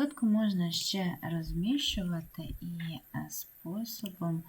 Плитку можна ще розміщувати і е, способом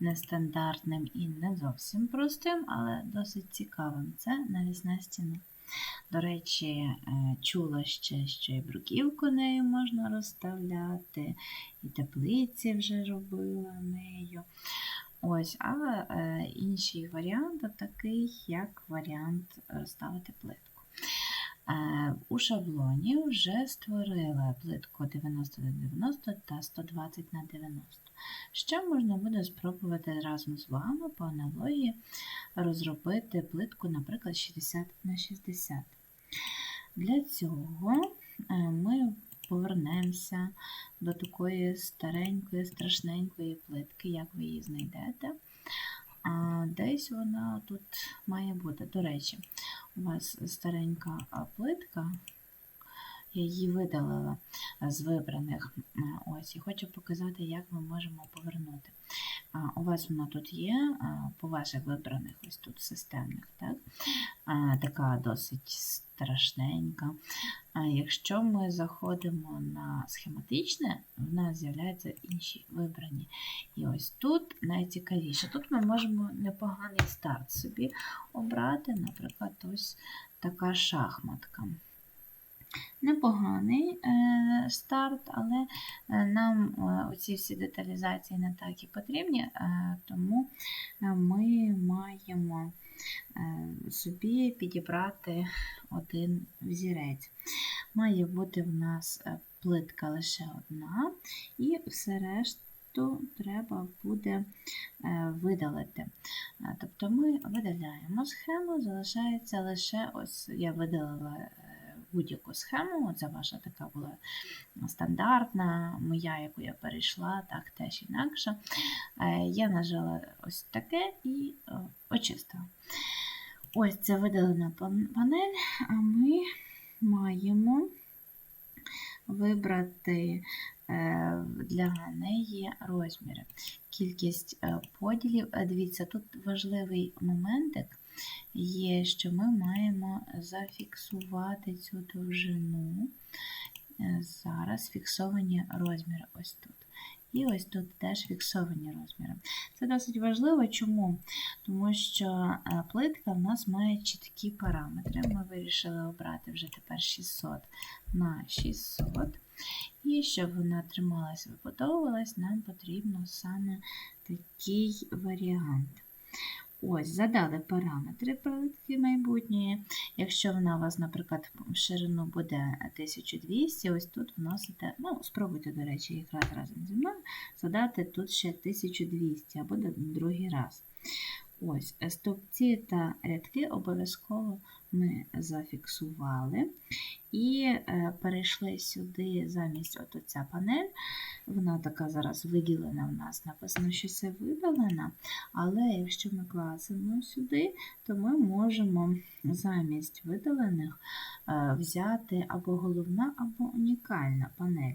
нестандартним і не зовсім простим, але досить цікавим. Це навісна стіна. До речі, е, чула ще, що і бруківку нею можна розставляти, і теплиці вже робила нею. Ось, але е, інший варіант такий, як варіант розставити плитку. Е, У шаблоні вже створила плитку 90 на 90 та 120 на 90. Ще можна буде спробувати разом з вами по аналогії розробити плитку, наприклад, 60 на 60. Для цього е, ми повернемося до такої старенької, страшненької плитки, як ви її знайдете. Десь вона тут має бути. До речі, у вас старенька плитка, я її видалила з вибраних. Ось, і хочу показати, як ми можемо повернути. У вас вона тут є, по ваших вибраних, ось тут системних, так? Така досить страшненька. Якщо ми заходимо на схематичне, в нас з'являються інші вибрані. І ось тут найцікавіше. Тут ми можемо непоганий старт собі обрати, наприклад, ось така шахматка. Непоганий е, старт, але е, нам е, оці всі деталізації не так і потрібні, тому ми маємо собі підібрати один взірець. Має бути в нас плитка лише одна, і все решту треба буде видалити. Тобто ми видаляємо схему, залишається лише ось я видалила. Будь-яку схему, це ваша така була стандартна, моя, яку я перейшла, так теж інакше. Е, Я нажала ось таке і е, очистила. Ось це видалена панель, а ми маємо вибрати е, для неї розміри. Кількість поділів. Дивіться, тут важливий моментик є, що ми маємо зафіксувати цю довжину. Е, Зараз фіксовані розміри ось тут. І ось тут теж фіксовані розміри. Це досить важливо. Чому? Тому що е, плитка в нас має чіткі параметри. Ми вирішили обрати вже тепер 600 на 600. І щоб вона трималась, вибудовувалась, нам потрібно саме такий варіант. Ось, задали параметри плитки майбутньої. Якщо вона у вас, наприклад, ширину буде 1200, ось тут вносите, ну, спробуйте, до речі, якраз разом зі мною задати тут ще 1200 або другий раз. Ось, стовпці та рядки обов'язково ми зафіксували. І е, перейшли сюди замість от ця панель. Вона така зараз виділена в нас, написано, що це видалена. Але якщо ми класимо сюди, то ми можемо замість видалених е, взяти або головна, або унікальна панель.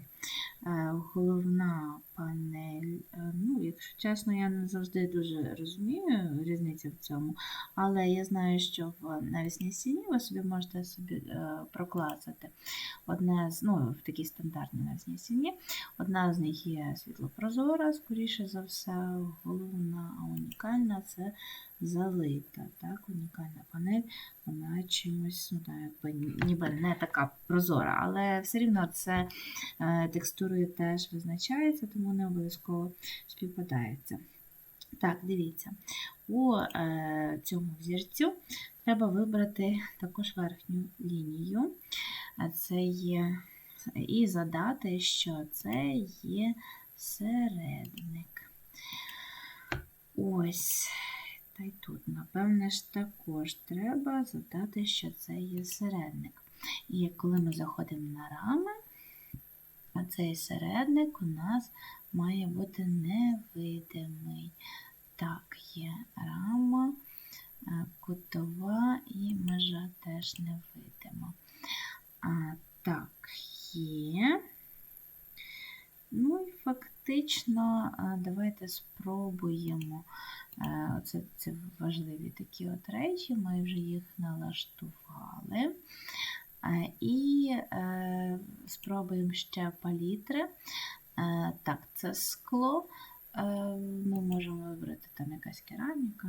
Е, Головна панель, е, ну, якщо чесно, я не завжди дуже розумію різницю в цьому, але я знаю, що в навісній стіні ви собі можете собі е, прокласти. Одне з, ну, в такій стандартній навісній стіні. Одна з них є світлопрозора, скоріше за все, головна, а унікальна це залита. Так, унікальна панель, вона чимось, ну, так, ніби не така прозора, але все рівно це текстурою теж визначається, тому не обов'язково співпадається. Так, дивіться, у е, цьому взірцю треба вибрати також верхню лінію. Це є і задати, що це є середник. Ось. Та й тут, напевне ж, також треба задати, що це є середник. І коли ми заходимо на рами, а цей середник у нас має бути невидимий. Так, є рама, е, кутова і межа теж невидима. А, так, є. Ну і фактично, давайте спробуємо. Е, Це, це важливі такі от речі, ми вже їх налаштували. Е, І е, спробуємо ще палітри. Е, Так, це скло. Ми можемо вибрати там якась кераміка.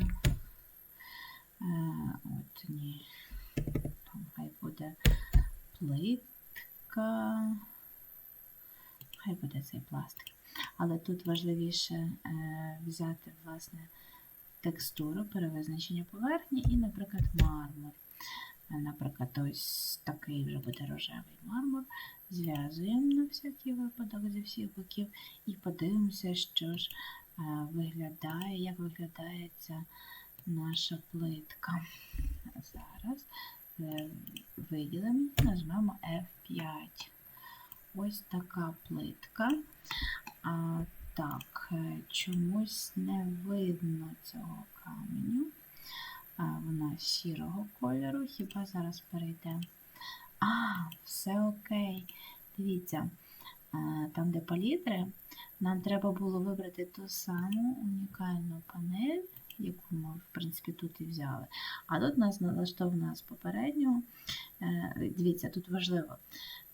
От ні. Там хай буде плитка. Хай буде цей пластик. Але тут важливіше взяти, власне, текстуру, перевизначення поверхні і, наприклад, мармур. Наприклад, ось такий вже буде рожевий мармур. Зв'язуємо на всякий випадок зі всіх боків і подивимося, що ж е, виглядає, як виглядає ця наша плитка. Зараз е, виділимо, нажмемо F5. Ось така плитка. А, так, е, чомусь не видно цього каменю. А, вона сірого кольору. Хіба зараз перейде? А, все окей. Дивіться, е, там, де палітри, нам треба було вибрати ту саму унікальну панель, яку ми, в принципі, тут і взяли. А тут нас налаштовано з попереднього. Е, Дивіться, тут важливо.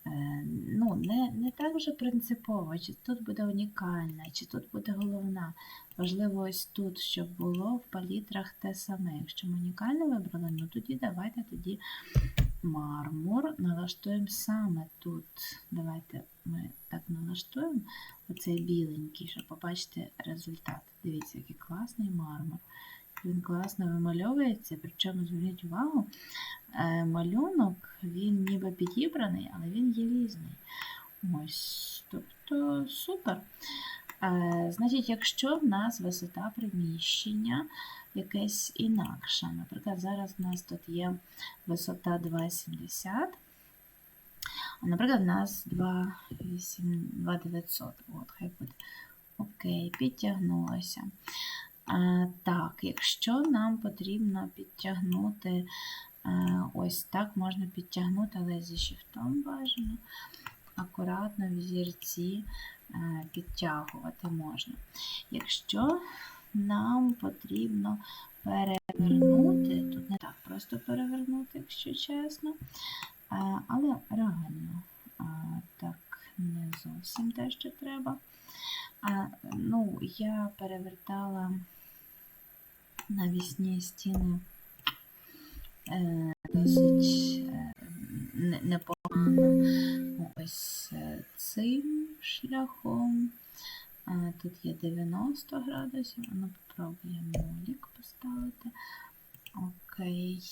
Е, Ну, не, не так вже принципово, чи тут буде унікальна, чи тут буде головна. Важливо ось тут, щоб було в палітрах те саме. Якщо ми унікально вибрали, ну тоді давайте тоді мармур налаштуємо саме тут. Давайте ми так налаштуємо оцей біленький, щоб побачити результат. Дивіться, який класний мармур. Він класно вимальовується, причому зверніть увагу, е, малюнок він ніби підібраний, але він є різний. Ось, тобто супер. Е, Значить, якщо в нас висота приміщення якесь інакша, наприклад, зараз у нас тут є висота 2,70, наприклад, у нас 2,900. От, хай буде. Окей, підтягнулося. Так, якщо нам потрібно підтягнути, е, ось так можна підтягнути, але зі шифтом бажано. Акуратно в зірці е, підтягувати можна. Якщо нам потрібно перевернути, тут не так просто перевернути, якщо чесно, е, але реально так не зовсім те, що треба. Ну, я перевертала навісні стіни е, досить е, непогано. Ось е, цим шляхом. Тут є 90 градусів. Ну, попробуємо нулік поставити. Окей,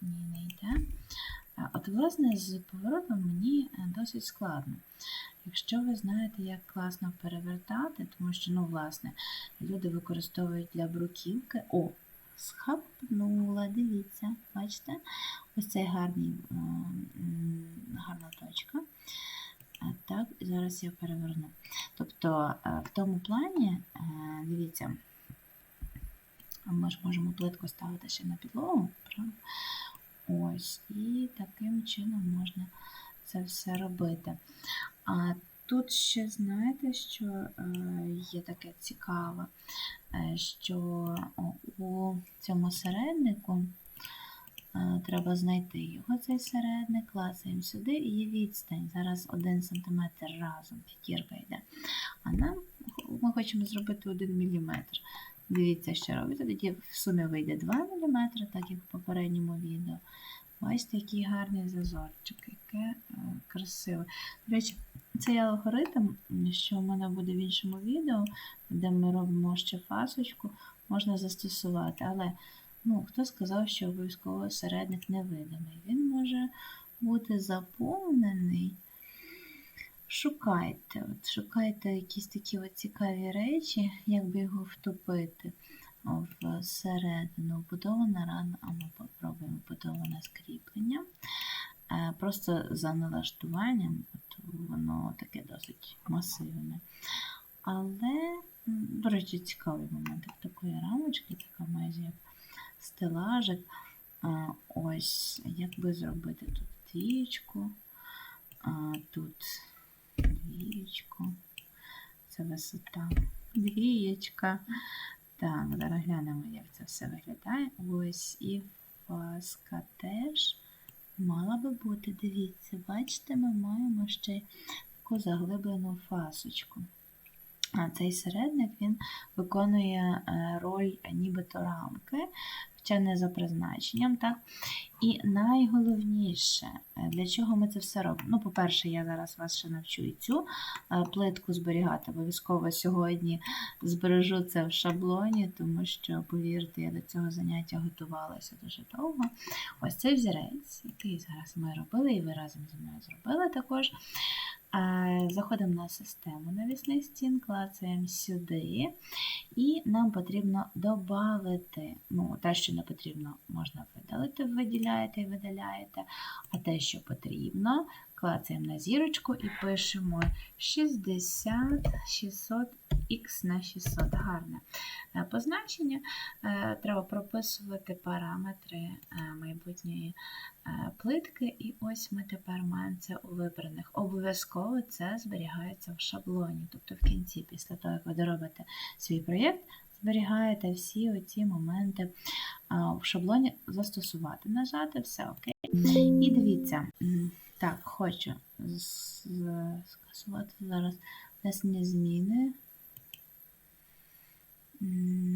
ні, не йде. От, власне, з поворотом мені досить складно. Якщо ви знаєте, як класно перевертати, тому що, ну, власне, люди використовують для бруківки. О, схапнула, дивіться, бачите? Ось цей гарний, е, гарна точка. Так, зараз я переверну. Тобто, е, в тому плані, е, дивіться, ми ж можемо плитку ставити ще на підлогу. Ось, і таким чином можна це все робити. А тут ще знаєте, що е, є таке цікаве, е, що у цьому середнику е, треба знайти його, цей середник, клацаємо сюди і є відстань. Зараз 1 см разом п'ятірка йде. А нам ми хочемо зробити 1 мм. Дивіться, що робите. Тоді в сумі вийде 2 мм, так як в попередньому відео. Бачите, який гарний зазорчик, яке красиве. До речі, цей алгоритм, що в мене буде в іншому відео, де ми робимо ще фасочку, можна застосувати. Але ну, хто сказав, що обов'язково середник невидимий? Він може бути заповнений. Шукайте, от шукайте якісь такі от цікаві речі, як би його втопити в середину. Вбудована рана, а ми попробуємо вбудоване скріплення. Е, Просто за налаштуванням, от воно таке досить масивне. Але, до речі, цікавий момент такої рамочки, така майже як стелажик. Ось, як би зробити тут двічку, а, тут двічку. Це висота двієчка. Так, зараз глянемо, як це все виглядає. Ось і фаска теж Мала би бути, дивіться, бачите, ми маємо ще таку заглиблену фасочку. А цей середник він виконує е, роль нібито рамки, хоча не за призначенням. Так? І найголовніше, е, для чого ми це все робимо? Ну, по-перше, я зараз вас ще навчу і цю е, плитку зберігати. Обов'язково сьогодні збережу це в шаблоні, тому що, повірте, я до цього заняття готувалася дуже довго. Ось цей взірець, який зараз ми робили, і ви разом зі мною зробили також. Заходимо на систему навісних стін, клацаємо сюди, і нам потрібно додати, ну, те, що не потрібно, можна видалити, виділяєте і видаляєте, а те, що потрібно, клацаємо на зірочку і пишемо 60 600 х на 600. Гарне е, позначення. Е, Треба прописувати параметри е, майбутньої плитки, і ось ми тепер маємо це у вибраних. Обов'язково це зберігається в шаблоні. Тобто в кінці, після того, як ви доробите свій проєкт, зберігаєте всі оці моменти в шаблоні застосувати. Нажати, все окей. І дивіться, так, хочу скасувати зараз внесення зміни.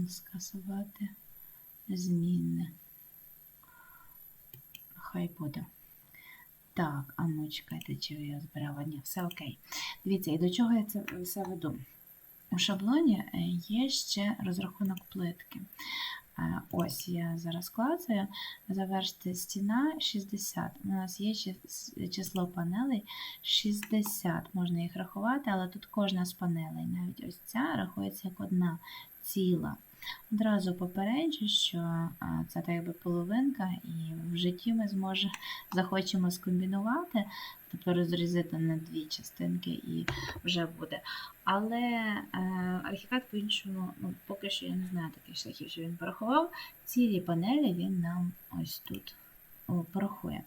Скасувати зміни. Хай буде. Так, а ну чекайте, чи я збирала? Ні, все окей. Дивіться, і до чого я це все веду? У шаблоні е, є ще розрахунок плитки. Ось я зараз клацаю. Завершити стіна 60. У нас є чис- число панелей 60. Можна їх рахувати, але тут кожна з панелей, навіть ось ця рахується як одна ціла. Одразу попереджу, що це так якби половинка, і в житті ми зможемо захочемо скомбінувати, тобто розрізати на дві частинки і вже буде. Але е, архікад по-іншому, ну, поки що я не знаю таких шляхів, що він порахував. Цілі панелі він нам ось тут порахує.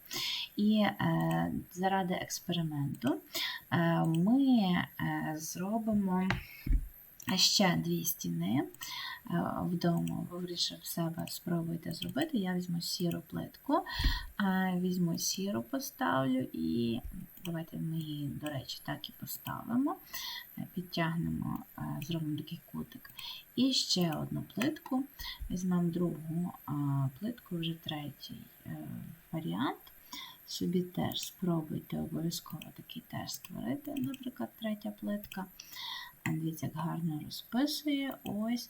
І е, заради експерименту е, ми е, зробимо ще дві стіни е, вдома. Вирішив себе спробуйте зробити. Я візьму сіру плитку, е, візьму сіру, поставлю і давайте ми її, до речі, так і поставимо. Е, Підтягнемо, зробимо такий кутик. І ще одну плитку. Візьмемо другу плитку, вже третій варіант. Собі теж спробуйте обов'язково такий теж створити, наприклад, третя плитка. Дивіться, як гарно розписує. Ось.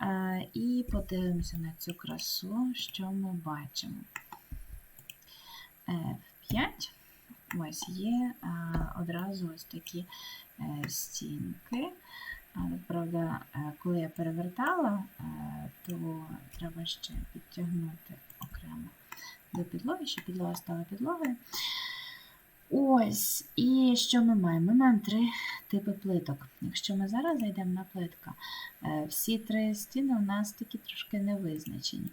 Е, І подивимося на цю красу, що ми бачимо. F5. Ось є е, одразу ось такі е, стінки. Правда, е, коли я перевертала, е, то треба ще підтягнути окремо до підлоги, щоб підлога стала підлогою. Ось, і що ми маємо? Ми маємо три типи плиток. Якщо ми зараз зайдемо на плитка, е, всі три стіни у нас такі трошки невизначені.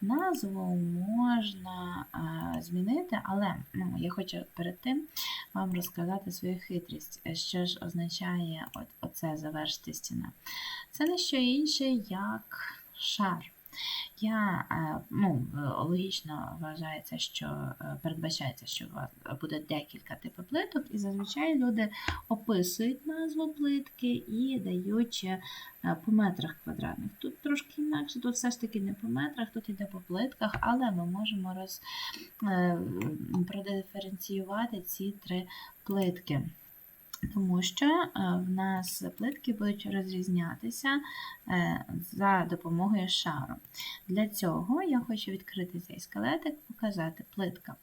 Назву можна е, змінити, але ну, я хочу перед тим вам розказати свою хитрість, е, що ж означає от, оце завершити стіна. Це не що інше, як шар. Я, е, ну, е, логічно вважається, що е, передбачається, що у вас буде декілька типів плиток, і зазвичай люди описують назву плитки і дають по метрах квадратних. Тут трошки інакше, тут все ж таки не по метрах, тут йде по плитках, але ми можемо роз, продиференціювати ці три плитки. Тому що е, в нас плитки будуть розрізнятися е, за допомогою шару. Для цього я хочу відкрити цей скелетик, показати плитка.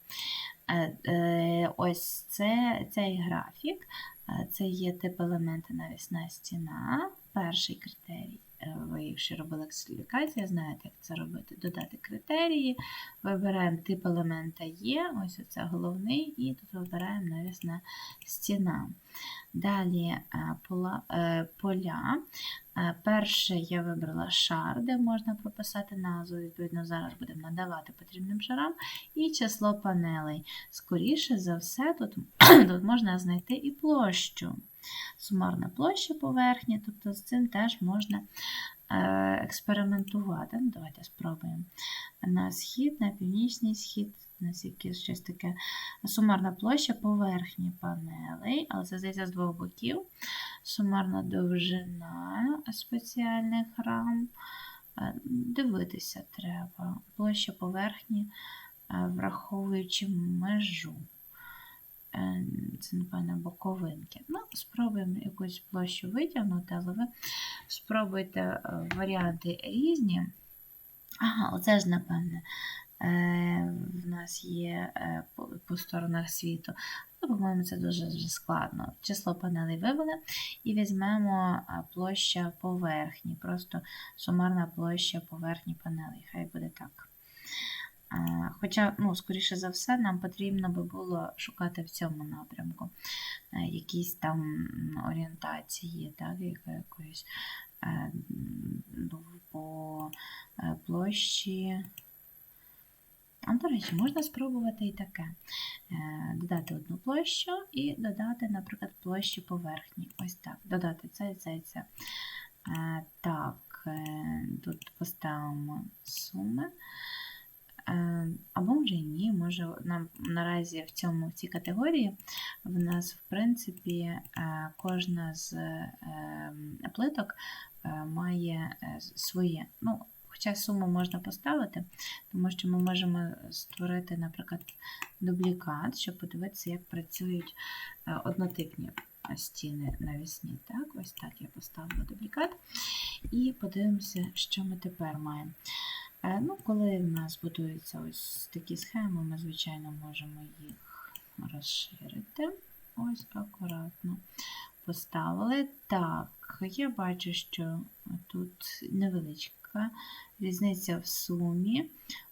Е, Ось це, цей графік, це є тип елемента навісна стіна. Перший критерій. Е, Ви, якщо робили експлікацію, знаєте, як це робити. Додати критерії, вибираємо тип елемента є, ось це головний, і тут вибираємо навісна стіна. Далі е, е, поля. Перше я вибрала шар, де можна прописати назву. Відповідно, зараз будемо надавати потрібним шарам. І число панелей. Скоріше за все, тут, тут можна знайти і площу. Сумарна площа поверхні, тобто з цим теж можна е, експериментувати. Ну, давайте спробуємо. На схід, на північний схід, на якесь щось таке. Сумарна площа поверхні панелей, але це здається з двох боків. Сумарна довжина спеціальних рам. Е, Дивитися треба. Площа поверхні, е, враховуючи межу. Е, Це, напевно, боковинки. Ну, спробуємо якусь площу витягнути, але ви спробуйте е, варіанти різні. Ага, оце ж, напевне, е, в нас є по, сторонах світу. Ну, по-моєму, це дуже вже складно. Число панелей вивели і візьмемо площа поверхні, просто сумарна площа поверхні панелей. Хай буде так. Хоча, ну, скоріше за все, нам потрібно би було шукати в цьому напрямку е, якісь там орієнтації, так, якоїсь е, ну, по е, площі. А, до речі, можна спробувати і таке. Додати одну площу і додати, наприклад, площі поверхні. Ось так. Додати це, це і це. Так, тут поставимо суми. Е, Або і ні, може нам наразі в цьому в цій категорії в нас, в принципі, е, кожна з е, плиток е, має е, своє. Ну, Хоча суму можна поставити, тому що ми можемо створити, наприклад, дублікат, щоб подивитися, як працюють однотипні стіни навісні. Так, ось так я поставила дублікат. І подивимося, що ми тепер маємо. Е, Ну, коли в нас будуються ось такі схеми, ми, звичайно, можемо їх розширити. Ось акуратно поставили. Так, я бачу, що тут невеличка різниця в сумі.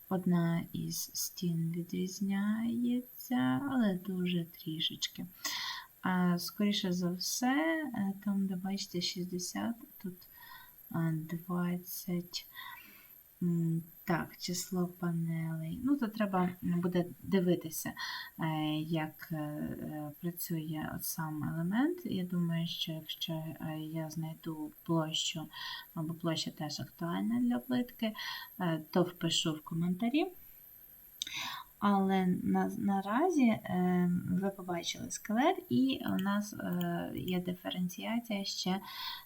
Одна із стін відрізняється, але дуже трішечки. А, Скоріше за все, е, там, де бачите, 60, тут 20. Так, число панелей. Ну, то треба буде дивитися, е, як е, е, працює от сам елемент. Я думаю, що якщо я знайду площу, або площа теж актуальна для плитки, то впишу в коментарі. Але на, наразі е, ви побачили скелет, і у нас е, є диференціація ще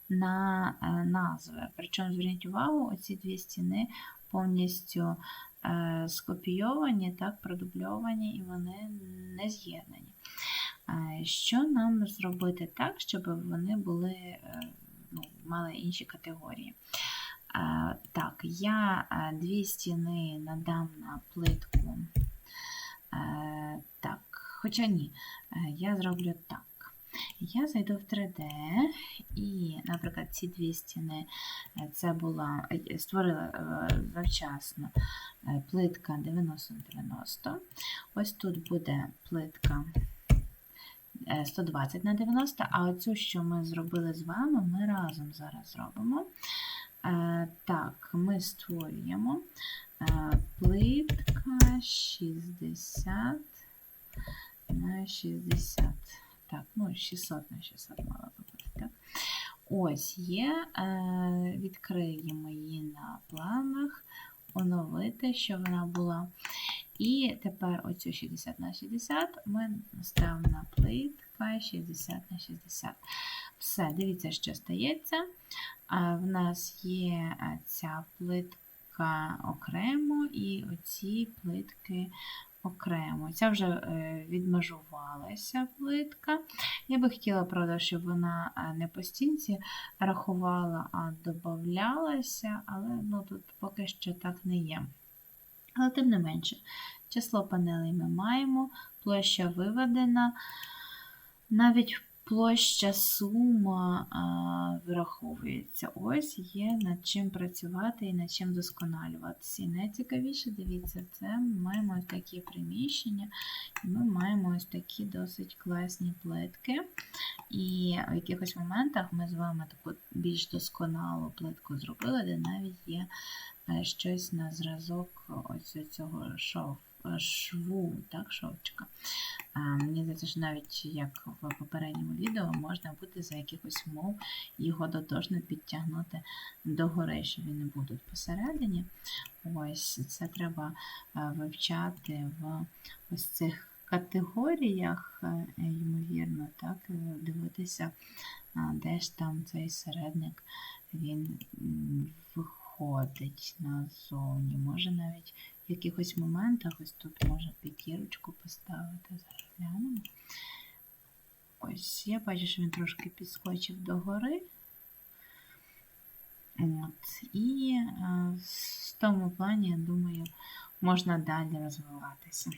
на е, назви. Причому зверніть увагу, оці дві стіни повністю е, скопійовані, так, продубльовані, і вони не з'єднані. Е, Що нам зробити так, щоб вони були, е, ну, мали інші категорії? Е, Так, я е, дві стіни надам на плитку. Е, Так, хоча ні, е, я зроблю так. Я зайду в 3D і, наприклад, ці дві стіни е, це була створила завчасно плитка 90-90. Ось тут буде плитка е, 120 на 90, а оцю, що ми зробили з вами, ми разом зараз зробимо. Так, ми створюємо плитка 60 на 60. Так, ну 600 на 600 мала би бути, так? Ось є. Е, Відкриємо її на планах, оновити, що вона була. І тепер оцю 60 на 60 ми ставимо на плитка 60 на 60. Все, дивіться, що стається. В нас є е, ця плитка окремо і оці плитки окремо. Ця вже е, відмежувалася плитка. Я би хотіла, правда, щоб вона е, не по стінці рахувала, а додавалася, але ну, тут поки що так не є. Але тим не менше, число панелей ми маємо, площа виведена. Навіть площа сума а, враховується. Ось є над чим працювати і над чим досконалюватися. І найцікавіше, дивіться, це ми маємо ось такі приміщення, і ми маємо ось такі досить класні плитки. І в якихось моментах ми з вами таку більш досконалу плитку зробили, де навіть є е, щось на зразок ось цього шов шву, так, шовчика. Мені здається, що навіть як в попередньому відео можна буде за якихось умов його дотошно підтягнути догори, не був тут посередині. Ось це треба е, вивчати в ось цих категоріях, е, ймовірно, так, е, дивитися, де ж там цей середник він виходить назовні. Може навіть в якихось моментах, ось тут можна п'ятірочку поставити, зараз глянемо. Ось, я бачу, що він трошки підскочив догори. От, і е, в тому плані, я думаю, можна далі розвиватися.